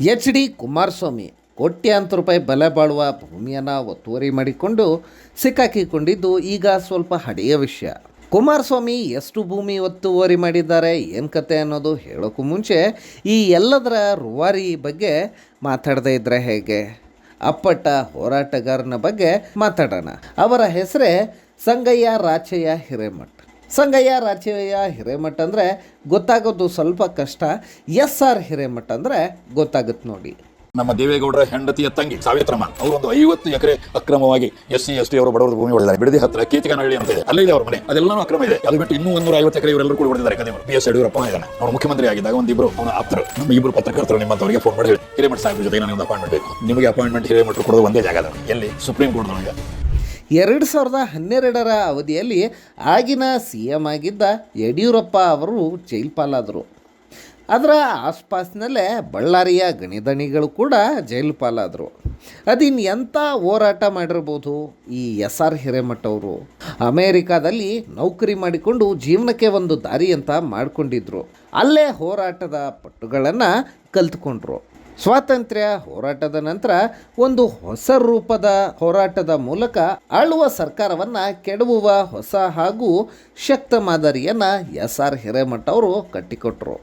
H D Kumaraswamy ಕೋಟ್ಯಾಂತರ ರೂಪಾಯಿ ಬೆಲೆ ಬಾಳುವ ಭೂಮಿಯನ್ನು ಒತ್ತುವರಿ ಮಾಡಿಕೊಂಡು ಸಿಕ್ಕಾಕಿಕೊಂಡಿದ್ದು ಈಗ ಸ್ವಲ್ಪ ಹಳೆಯ ವಿಷಯ. ಕುಮಾರಸ್ವಾಮಿ ಎಷ್ಟು ಭೂಮಿ ಒತ್ತುವರಿ ಮಾಡಿದ್ದಾರೆ, ಏನು ಕತೆ ಅನ್ನೋದು ಹೇಳೋಕ್ಕೂ ಮುಂಚೆ ಈ ಎಲ್ಲದರ ರುವಾರಿ ಬಗ್ಗೆ ಮಾತಾಡದೇ ಇದ್ದರೆ ಹೇಗೆ? ಅಪ್ಪಟ್ಟ ಹೋರಾಟಗಾರನ ಬಗ್ಗೆ ಮಾತಾಡೋಣ. ಅವರ ಹೆಸರೇ ಸಂಗಯ್ಯ ರಾಚಯ್ಯ ಹಿರೇಮಠ್. ಸಂಗಯ್ಯ ರಾಚಯ್ಯ ಹಿರೇಮಠ ಅಂದರೆ ಗೊತ್ತಾಗೋದು ಸ್ವಲ್ಪ ಕಷ್ಟ. ಎಸ್ ಆರ್ ಹಿರೇಮಠ ಅಂದರೆ ಗೊತ್ತಾಗುತ್ತೆ ನೋಡಿ. ನಮ್ಮ ದೇವೇಗೌಡರ ಹೆಂಡತಿಯ ತಂಗಿ ಸಾವಿತ್ರಮ್ಮ, ಅವರೊಂದು ಐವತ್ತು ಎಕರೆ ಅಕ್ರಮವಾಗಿ ಎಸ್ ಸಿ, ಎಸ್ ಟಿ ಅವರು ಬಡವರು ಭೂಮಿ ಹೊಡೆದಿದ್ದಾರೆ ಬಿಡದಿ ಹತ್ರ ಕೇತಿಕನಹಳ್ಳಿ ಅಂತ ಇದೆ. ಅಲ್ಲೇ ಇದೆ ಅವ್ರ ಮನೆ. ಅದೆಲ್ಲಾನು ಅಕ್ರಮ ಇದೆ. ಅದು ಬಿಟ್ಟು ಇನ್ನೂ ಒಂದೂರ ಐವತ್ತು ಎಕರೆ ಇವರೆಲ್ಲರೂ ಕೂಡ ಹೊಡೆದಿದ್ದಾರೆ. ಕದೇ ಬಿ ಎಸ್ ಯಡಿಯೂರಪ್ಪ ಇದ್ದಾನೆ ಅವ್ರು ಮುಖ್ಯಮಂತ್ರಿ ಆಗಿದ್ದಾಗ ಒಂದಿಬ್ರು ಅವನ ಆಪ್ತರು. ನಮ್ಮ ಇಬ್ಬರು ಪತ್ರಕರ್ತರು ನಿಮ್ಮಂತವರಿಗೆ ಫೋನ್ ಮಾಡಿ ಹಿರೇಮಠ ಸಾಹೇಬ್ರ ಜೊತೆ ನನಗೆ ಒಂದು ಅಪಾಯಿಂಟ್ಮೆಂಟ್ ಬೇಕು. ನಿಮಗೆ ಅಪಾಯಿಂಟ್ಮೆಂಟ್ ಹಿರೇಮಠ ಕೊಡೋದು ಒಂದೇ ಜಾಗ ಎಲ್ಲಿ? ಸುಪ್ರೀಂ ಕೋರ್ಟ್ನೊಳಗೆ ಎರಡು ಸಾವಿರದ ಹನ್ನೆರಡರ ಅವಧಿಯಲ್ಲಿ ಆಗಿನ ಸಿ ಎಂ ಆಗಿದ್ದ ಯಡಿಯೂರಪ್ಪ ಅವರು ಜೈಲ್ ಪಾಲಾದರು. ಅದರ ಆಸ್ಪಾಸ್ನಲ್ಲೇ ಬಳ್ಳಾರಿಯ ಗಣಿದಣಿಗಳು ಕೂಡ ಜೈಲು ಪಾಲಾದರು. ಅದಿನ್ನು ಎಂಥ ಹೋರಾಟ ಮಾಡಿರ್ಬೋದು ಈ ಎಸ್ ಆರ್ ಹಿರೇಮಠ ಅವರು ಅಮೇರಿಕಾದಲ್ಲಿ ನೌಕರಿ ಮಾಡಿಕೊಂಡು ಜೀವನಕ್ಕೆ ಒಂದು ದಾರಿ ಅಂತ ಮಾಡಿಕೊಂಡಿದ್ರು. ಅಲ್ಲೇ ಹೋರಾಟದ ಪಟ್ಟುಗಳನ್ನು ಕಲ್ತ್ಕೊಂಡ್ರು. ಸ್ವಾತಂತ್ರ್ಯ ಹೋರಾಟದ ನಂತರ ಒಂದು ಹೊಸ ರೂಪದ ಹೋರಾಟದ ಮೂಲಕ ಆಳುವ ಸರ್ಕಾರವನ್ನು ಕೆಡವುವ ಹೊಸ ಹಾಗೂ ಶಕ್ತ ಮಾದರಿಯನ್ನು ಎಸ್ ಆರ್ ಹಿರೇಮಠ ಅವರು ಕಟ್ಟಿಕೊಟ್ರು.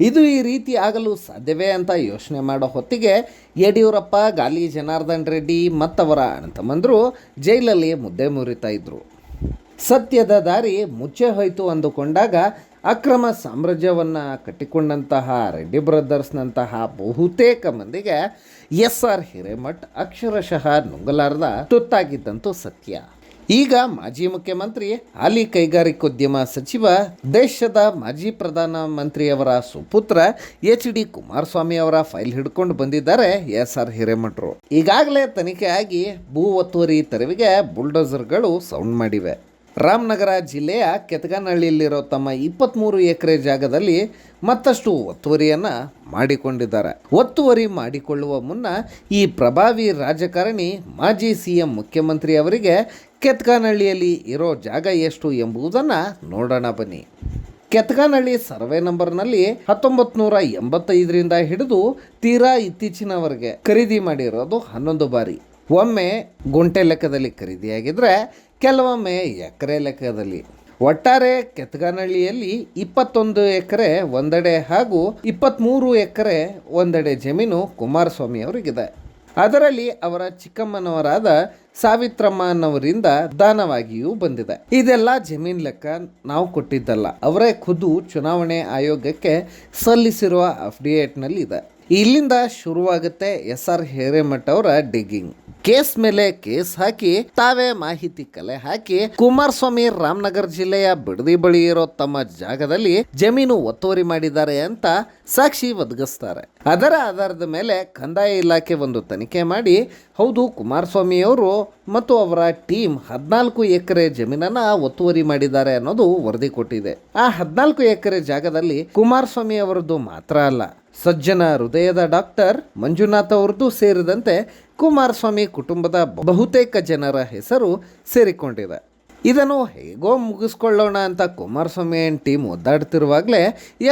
ಇದು ಈ ರೀತಿ ಆಗಲು ಸಾಧ್ಯವೇ ಅಂತ ಯೋಚನೆ ಮಾಡೋ ಹೊತ್ತಿಗೆ ಯಡಿಯೂರಪ್ಪ, ಗಾಲಿ ಜನಾರ್ದನ್ ರೆಡ್ಡಿ ಮತ್ತವರ ಅಣ್ಣತಮ್ಮಂದರು ಜೈಲಲ್ಲಿ ಮುದ್ದೆ ಮುರಿತಾ ಇದ್ದರು ಸತ್ಯದ ದಾರಿ ಮುಚ್ಚೆ ಹೋಯಿತು ಅಂದುಕೊಂಡಾಗ ಅಕ್ರಮ ಸಾಮ್ರಾಜ್ಯವನ್ನು ಕಟ್ಟಿಕೊಂಡಂತಹ ರೆಡ್ಡಿ ಬ್ರದರ್ಸ್ನಂತಹ ಬಹುತೇಕ ಮಂದಿಗೆ ಎಸ್ ಆರ್ ಹಿರೇಮಠ್ ಅಕ್ಷರಶಃ ನುಂಗಲಾರದ ತುತ್ತಾಗಿದ್ದಂತೂ ಸತ್ಯ. ಈಗ ಮಾಜಿ ಮುಖ್ಯಮಂತ್ರಿ, ಹಾಲಿ ಕೈಗಾರಿಕೋದ್ಯಮ ಸಚಿವ, ದೇಶದ ಮಾಜಿ ಪ್ರಧಾನ ಮಂತ್ರಿಯವರ ಸುಪುತ್ರ ಎಚ್ ಡಿ ಕುಮಾರಸ್ವಾಮಿ ಅವರ ಫೈಲ್ ಹಿಡ್ಕೊಂಡು ಬಂದಿದ್ದಾರೆ ಎಸ್ ಆರ್ ಹಿರೇಮಠರು. ಈಗಾಗಲೇ ತನಿಖೆ ಆಗಿ ಭೂ ಒತ್ತುವರಿ ತೆರವಿಗೆ ಬುಲ್ಡೋಸರ್ಗಳು ಸೌಂಡ್ ಮಾಡಿವೆ. ರಾಮನಗರ ಜಿಲ್ಲೆಯ ಕೆತಗನಹಳ್ಳಿಯಲ್ಲಿರೋ ತಮ್ಮ ಇಪ್ಪತ್ತ್ಮೂರು ಎಕರೆ ಜಾಗದಲ್ಲಿ ಮತ್ತಷ್ಟು ಒತ್ತುವರಿಯನ್ನು ಮಾಡಿಕೊಂಡಿದ್ದಾರೆ. ಒತ್ತುವರಿ ಮಾಡಿಕೊಳ್ಳುವ ಮುನ್ನ ಈ ಪ್ರಭಾವಿ ರಾಜಕಾರಣಿ ಮಾಜಿ ಸಿ ಎಂ ಮುಖ್ಯಮಂತ್ರಿ ಅವರಿಗೆ ಕೆತ್ಕಾನಹಳ್ಳಿಯಲ್ಲಿ ಇರೋ ಜಾಗ ಎಷ್ಟು ಎಂಬುದನ್ನು ನೋಡೋಣ ಬನ್ನಿ. ಕೆತ್ಕಾನಹಳ್ಳಿ ಸರ್ವೆ ನಂಬರ್ನಲ್ಲಿ ಹತ್ತೊಂಬತ್ತು ನೂರ ಎಂಬತ್ತೈದರಿಂದ ಹಿಡಿದು ತೀರಾ ಇತ್ತೀಚಿನವರೆಗೆ ಖರೀದಿ ಮಾಡಿರೋದು ಹನ್ನೊಂದು ಬಾರಿ. ಒಮ್ಮೆ ಗುಂಟೆ ಲೆಕ್ಕದಲ್ಲಿ ಖರೀದಿಯಾಗಿದ್ದರೆ ಕೆಲವೊಮ್ಮೆ ಎಕರೆ ಲೆಕ್ಕದಲ್ಲಿ ಒಟ್ಟಾರೆ ಕೆತ್ತಗನಹಳ್ಳಿಯಲ್ಲಿ ಇಪ್ಪತ್ತೊಂದು ಎಕರೆ ಒಂದೆಡೆ ಹಾಗೂ ಇಪ್ಪತ್ತ್ಮೂರು ಎಕರೆ ಒಂದೆಡೆ ಜಮೀನು ಕುಮಾರಸ್ವಾಮಿ ಅವರಿಗಿದೆ. ಅದರಲ್ಲಿ ಅವರ ಚಿಕ್ಕಮ್ಮನವರಾದ ಸಾವಿತ್ರಮ್ಮನವರಿಂದ ದಾನವಾಗಿಯೂ ಬಂದಿದೆ. ಇದೆಲ್ಲ ಜಮೀನ್ ಲೆಕ್ಕ ನಾವು ಕೊಟ್ಟಿದ್ದಲ್ಲ. ಅವರೇ ಖುದ್ದು ಚುನಾವಣೆ ಆಯೋಗಕ್ಕೆ ಸಲ್ಲಿಸಿರುವ ಅಫಿಡೇಟ್ನಲ್ಲಿ ಇದೆ. ಇಲ್ಲಿಂದ ಶುರುವಾಗುತ್ತೆ ಎಸ್ ಆರ್ ಹಿರೇಮಠ ಅವರ ಡಿಗ್ಗಿಂಗ್. ಕೇಸ್ ಮೇಲೆ ಕೇಸ್ ಹಾಕಿ ತಾವೇ ಮಾಹಿತಿ ಕಲೆ ಹಾಕಿ ಕುಮಾರಸ್ವಾಮಿ ರಾಮನಗರ ಜಿಲ್ಲೆಯ ಬಿಡದಿ ಬಳಿ ಇರೋ ತಮ್ಮ ಜಾಗದಲ್ಲಿ ಜಮೀನು ಒತ್ತುವರಿ ಮಾಡಿದ್ದಾರೆ ಅಂತ ಸಾಕ್ಷಿ ಒದಗಿಸ್ತಾರೆ. ಅದರ ಆಧಾರದ ಮೇಲೆ ಕಂದಾಯ ಇಲಾಖೆ ಒಂದು ತನಿಖೆ ಮಾಡಿ ಹೌದು ಕುಮಾರಸ್ವಾಮಿ ಅವರು ಮತ್ತು ಅವರ ಟೀಮ್ ಹದಿನಾಲ್ಕು ಎಕರೆ ಜಮೀನನ್ನ ಒತ್ತುವರಿ ಮಾಡಿದ್ದಾರೆ ಅನ್ನೋದು ವರದಿ ಕೊಟ್ಟಿದೆ. ಆ ಹದಿನಾಲ್ಕು ಎಕರೆ ಜಾಗದಲ್ಲಿ ಕುಮಾರಸ್ವಾಮಿ ಅವರದ್ದು ಮಾತ್ರ ಅಲ್ಲ ಸಜ್ಜನ ಹೃದಯದ ಡಾಕ್ಟರ್ ಮಂಜುನಾಥ್ ಅವ್ರದ್ದು ಸೇರಿದಂತೆ ಕುಮಾರಸ್ವಾಮಿ ಕುಟುಂಬದ ಬಹುತೇಕ ಜನರ ಹೆಸರು ಸೇರಿಕೊಂಡಿದೆ. ಇದನ್ನು ಹೇಗೋ ಮುಗಿಸ್ಕೊಳ್ಳೋಣ ಅಂತ ಕುಮಾರಸ್ವಾಮಿ ಆ್ಯಂಡ್ ಟೀಮ್ ಒದ್ದಾಡ್ತಿರುವಾಗಲೇ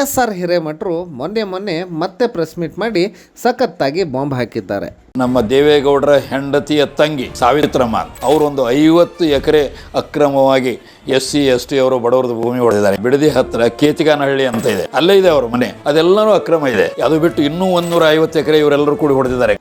ಎಸ್ ಆರ್ ಹಿರೇಮಠರು ಮೊನ್ನೆ ಮೊನ್ನೆ ಮತ್ತೆ ಪ್ರೆಸ್ ಮೀಟ್ ಮಾಡಿ ಸಖತ್ತಾಗಿ ಬಾಂಬ್ ಹಾಕಿದ್ದಾರೆ. ನಮ್ಮ ದೇವೇಗೌಡರ ಹೆಂಡತಿಯ ತಂಗಿ ಸಾವಿತ್ರಮ್ಮ ಅವರೊಂದು ಐವತ್ತು ಎಕರೆ ಅಕ್ರಮವಾಗಿ ಎಸ್ ಸಿ ಎಸ್ ಟಿ ಅವರು ಬಡವರದ ಭೂಮಿ ಹೊಡೆದಿದ್ದಾರೆ. ಬಿಡದಿ ಹತ್ತಿರ ಕೇತಿಗಾನಹಳ್ಳಿ ಅಂತ ಇದೆ. ಅಲ್ಲೇ ಇದೆ ಅವ್ರ ಮನೆ. ಅದೆಲ್ಲರೂ ಅಕ್ರಮ ಇದೆ. ಅದು ಬಿಟ್ಟು ಇನ್ನೂ ಒಂದೂರ ಐವತ್ತು ಎಕರೆ ಇವರೆಲ್ಲರೂ ಕೂಡಿ ಹೊಡೆದಿದ್ದಾರೆ.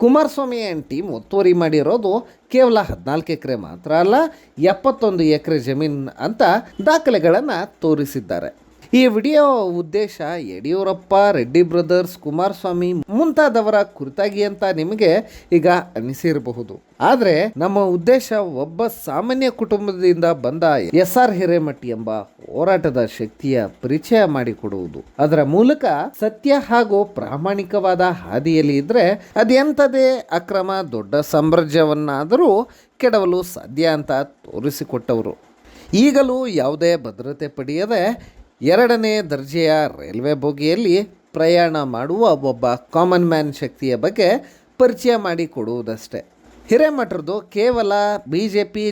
ಕುಮಾರಸ್ವಾಮಿ ಆ್ಯಂಡ್ ಟೀಮ್ ಒತ್ತುವರಿ ಮಾಡಿರೋದು ಕೇವಲ ಹದಿನಾಲ್ಕು ಎಕರೆ ಮಾತ್ರ ಅಲ್ಲ ಎಪ್ಪತ್ತೊಂದು ಎಕರೆ ಜಮೀನು ಅಂತ ದಾಖಲೆಗಳನ್ನು ತೋರಿಸಿದ್ದಾರೆ. ಈ ವಿಡಿಯೋ ಉದ್ದೇಶ ಯಡಿಯೂರಪ್ಪ, ರೆಡ್ಡಿ ಬ್ರದರ್ಸ್, ಕುಮಾರಸ್ವಾಮಿ ಮುಂತಾದವರ ಕುರಿತಾಗಿ ಅಂತ ನಿಮಗೆ ಈಗ ಅನಿಸಿರಬಹುದು. ಆದರೆ ನಮ್ಮ ಉದ್ದೇಶ ಒಬ್ಬ ಸಾಮಾನ್ಯ ಕುಟುಂಬದಿಂದ ಬಂದ ಎಸ್ ಆರ್ ಹಿರೇಮಠ್ ಎಂಬ ಹೋರಾಟದ ಶಕ್ತಿಯ ಪರಿಚಯ ಮಾಡಿಕೊಡುವುದು. ಅದರ ಮೂಲಕ ಸತ್ಯ ಹಾಗೂ ಪ್ರಾಮಾಣಿಕವಾದ ಹಾದಿಯಲ್ಲಿ ಇದ್ರೆ ಅದೆಂಥದೇ ಅಕ್ರಮ ದೊಡ್ಡ ಸಾಮ್ರಾಜ್ಯವನ್ನಾದರೂ ಕೆಡವಲು ಸಾಧ್ಯ ಅಂತ ತೋರಿಸಿಕೊಟ್ಟವರು. ಈಗಲೂ ಯಾವುದೇ ಭದ್ರತೆ ಪಡೆಯದೆ ಎರಡನೇ ದರ್ಜೆಯ ರೈಲ್ವೆ ಬೋಗಿಯಲ್ಲಿ ಪ್ರಯಾಣ ಮಾಡುವ ಒಬ್ಬ ಕಾಮನ್ ಮ್ಯಾನ್ ಶಕ್ತಿಯ ಬಗ್ಗೆ ಪರಿಚಯ ಮಾಡಿಕೊಡುವುದಷ್ಟೇ ಹಿರೇಮಠರದು ಕೇವಲ ಬಿಜೆಪಿ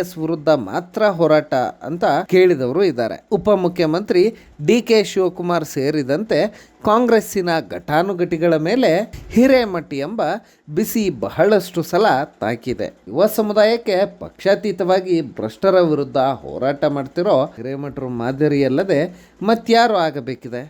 ಎಸ್ ವಿರುದ್ಧ ಮಾತ್ರ ಹೋರಾಟ ಅಂತ ಕೇಳಿದವರು ಇದ್ದಾರೆ. ಉಪಮುಖ್ಯಮಂತ್ರಿ ಡಿ ಕೆ ಶಿವಕುಮಾರ್ ಸೇರಿದಂತೆ ಕಾಂಗ್ರೆಸ್ಸಿನ ಘಟಾನುಘಟಿಗಳ ಮೇಲೆ ಹಿರೇಮಠಿ ಎಂಬ ಬಿಸಿ ಬಹಳಷ್ಟು ಸಲ ತಾಕಿದೆ. ಯುವ ಸಮುದಾಯಕ್ಕೆ ಪಕ್ಷಾತೀತವಾಗಿ ಭ್ರಷ್ಟರ ವಿರುದ್ಧ ಹೋರಾಟ ಮಾಡ್ತಿರೋ ಹಿರೇಮಠರು ಮಾದರಿಯಲ್ಲದೆ ಮತ್ಯಾರು ಆಗಬೇಕಿದೆ?